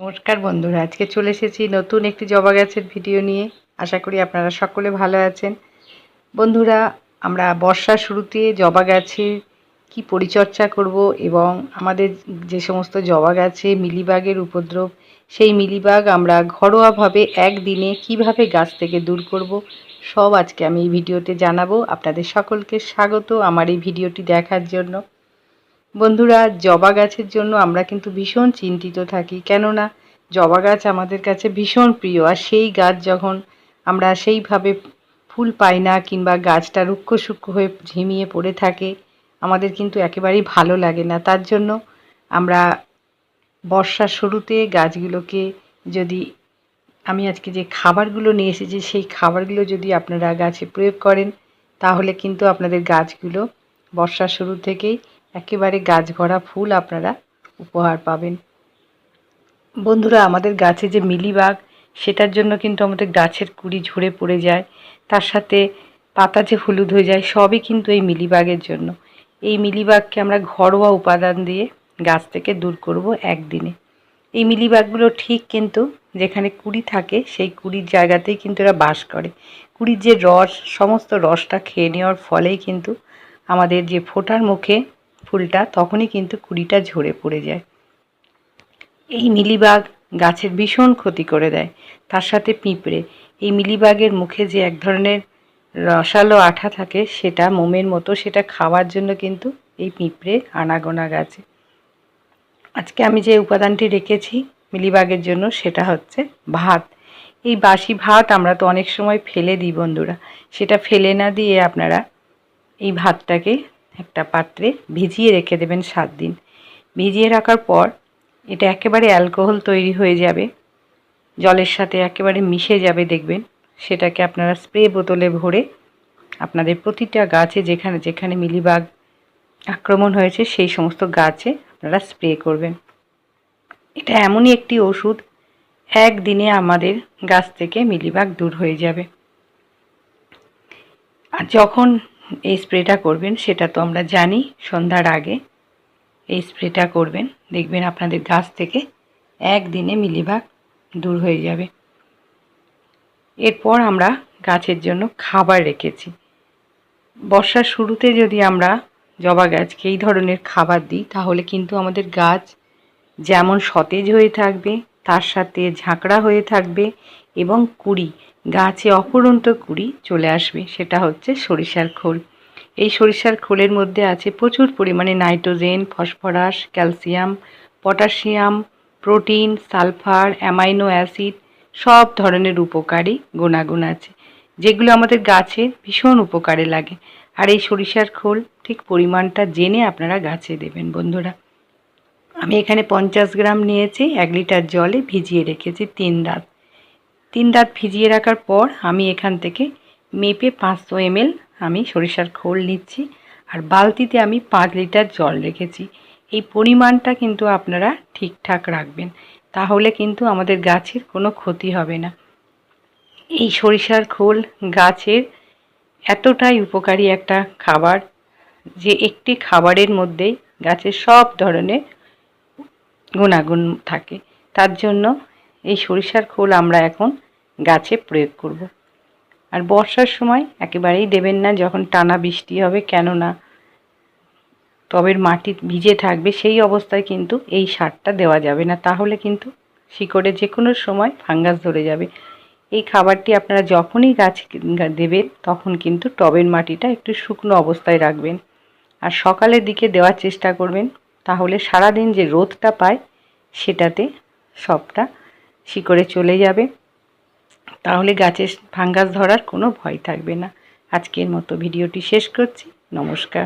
নমস্কার বন্ধুরা, আজকে চলে এসেছি নতুন একটি জবা গাছের ভিডিও নিয়ে। আশা করি আপনারা সকলে ভালো আছেন। বন্ধুরা, আমরা বর্ষার শুরুতে জবা গাছে কি পরিচর্যা করব এবং আমাদের যে সমস্ত জবা গাছে মিলিবাগের উপদ্রব, সেই মিলিবাগ আমরা ঘরোয়াভাবে একদিনে কীভাবে গাছ থেকে দূর করব, সব আজকে আমি এই ভিডিওতে জানাব। আপনাদের সকলকে স্বাগত আমার এই ভিডিওটি দেখার জন্য। বন্ধুরা, জবা গাছের জন্য আমরা কিন্তু ভীষণ চিন্তিত থাকি। কেননা, জবা গাছ আমাদের কাছে ভীষণ প্রিয়। আর সেই গাছ যখন আমরা সেইভাবে ফুল পাই না কিংবা গাছটা রুক্ষ সূক্ষ্ম হয়ে ঝিমিয়ে পড়ে থাকে, আমাদের কিন্তু একেবারেই ভালো লাগে না। তার জন্য আমরা বর্ষার শুরুতে গাছগুলোকে যদি আমি আজকে যে খাবারগুলো নিয়ে এসেছি, সেই খাবারগুলো যদি আপনারা গাছে প্রয়োগ করেন, তাহলে কিন্তু আপনাদের গাছগুলো বর্ষার শুরু থেকেই একেবারে গাছ ভরা ফুল আপনারা উপহার পাবেন। বন্ধুরা, আমাদের গাছে যে মিলিবাগ, সেটার জন্য কিন্তু আমাদের গাছের কুড়ি ঝরে পড়ে যায়। তার সাথে পাতা যে হলুদ হয়ে যায়, সবই কিন্তু এই মিলিবাগের জন্য। এই মিলিবাগকে আমরা ঘরোয়া উপাদান দিয়ে গাছ থেকে দূর করব একদিনে। এই মিলিবাগগুলো ঠিক কিন্তু যেখানে কুড়ি থাকে, সেই কুড়ির জায়গাতেই কিন্তু এরা বাস করে। কুড়ির যে রস, সমস্ত রসটা খেয়ে নেওয়ার ফলেই কিন্তু আমাদের যে ফোটার মুখে ফুলটা তখনই কিন্তু কুড়িটা ঝরে পড়ে যায়। এই মিলিবাগ গাছের ভীষণ ক্ষতি করে দেয়, তার সাথে পিঁপড়ে। এই মিলিবাগের মুখে যে এক ধরনের রসালো আঠা থাকে, সেটা মোমের মতো, সেটা খাওয়ার জন্য কিন্তু এই পিঁপড়ে আনাগোনা গাছে। আজকে আমি যে উপাদানটি রেখেছি মিলিবাগের জন্য, সেটা হচ্ছে ভাত। এই বাসি ভাত আমরা তো অনেক সময় ফেলে দিই বন্ধুরা। সেটা ফেলে না দিয়ে আপনারা এই ভাতটাকে একটা পাত্রে ভিজিয়ে রেখে দেবেন সাত দিন। ভিজিয়ে রাখার পর এটা একেবারে অ্যালকোহল তৈরি হয়ে যাবে। জলের সাথে একেবারে মিশে যাবে দেখবেন। সেটাকে আপনারা স্প্রে বোতলে ভরে আপনাদের প্রতিটা গাছে যেখানে যেখানে মিলিবাগ আক্রমণ হয়েছে সেই সমস্ত গাছে আপনারা স্প্রে করবেন। এটা এমনই একটি ওষুধ, একদিনে আমাদের গাছ থেকে মিলিবাগ দূর হয়ে যাবে। আর যখন এই স্প্রেটা করবেন, সেটা তো আমরা জানি, সন্ধ্যার আগে এই স্প্রেটা করবেন। দেখবেন আপনাদের গাছ থেকে একদিনে মিলিভাগ দূর হয়ে যাবে। এরপর আমরা গাছের জন্য খাবার রেখেছি। বর্ষার শুরুতে যদি আমরা জবা গাছকে এই ধরনের খাবার দিই, তাহলে কিন্তু আমাদের গাছ যেমন সতেজ হয়ে থাকবে, তার সাথে ঝাঁকড়া হয়ে থাকবে এবং কুড়ি গাছে অপরন্ত কুড়ি চলে আসবে, সেটা হচ্ছে সরিষার খোল। এই সরিষার খোলের মধ্যে আছে প্রচুর পরিমাণে nitrogen, phosphorus, calcium, potassium, protein, sulphur, amino acid, সব ধরনের উপকারী গুণাগুণ আছে, যেগুলো আমাদের গাছে ভীষণ উপকারে লাগে। আর এই সরিষার খোল ঠিক পরিমাণটা জেনে আপনারা গাছে দেবেন, বন্ধুরা। আমি এখানে পঞ্চাশ গ্রাম নিয়েছি, এক লিটার জলে ভিজিয়ে রেখেছি তিন রাত তিন রাত ভিজিয়ে রাখার পর আমি এখান থেকে মেপে পাঁচশো এমএল আমি সরিষার খোল নিচ্ছি আর বালতিতে আমি পাঁচ লিটার জল রেখেছি। এই পরিমাণটা কিন্তু আপনারা ঠিকঠাক রাখবেন, তাহলে কিন্তু আমাদের গাছের কোনো ক্ষতি হবে না। এই সরিষার খোল গাছের এতটাই উপকারী একটা খাবার যে একটি খাবারের মধ্যেই গাছের সব ধরনের গুণাগুণ থাকে। তার জন্য এই সরিষার খোল আমরা এখন গাছে প্রয়োগ করব। আর বর্ষার সময় একেবারেই দেবেন না, যখন টানা বৃষ্টি হবে কেননা টবের মাটি ভিজে থাকবে, সেই অবস্থায় কিন্তু এই সারটা দেওয়া যাবে না। তাহলে কিন্তু শিকড়ে যে কোনো সময় ফাঙ্গাস ধরে যাবে। এই খাবারটি আপনারা যখনই গাছ দেবেন, তখন কিন্তু টবের মাটিটা একটু শুকনো অবস্থায় রাখবেন। আর সকালের দিকে দেওয়ার চেষ্টা করবেন, তাহলে সারাদিন যে রোদটা পায়, সেটাতে সবটা শিকড়ে চলে যাবে। তাহলে গাছের ফাঙ্গাস ধরার কোনো ভয় থাকবে না। আজকের মতো ভিডিওটি শেষ করছি। নমস্কার।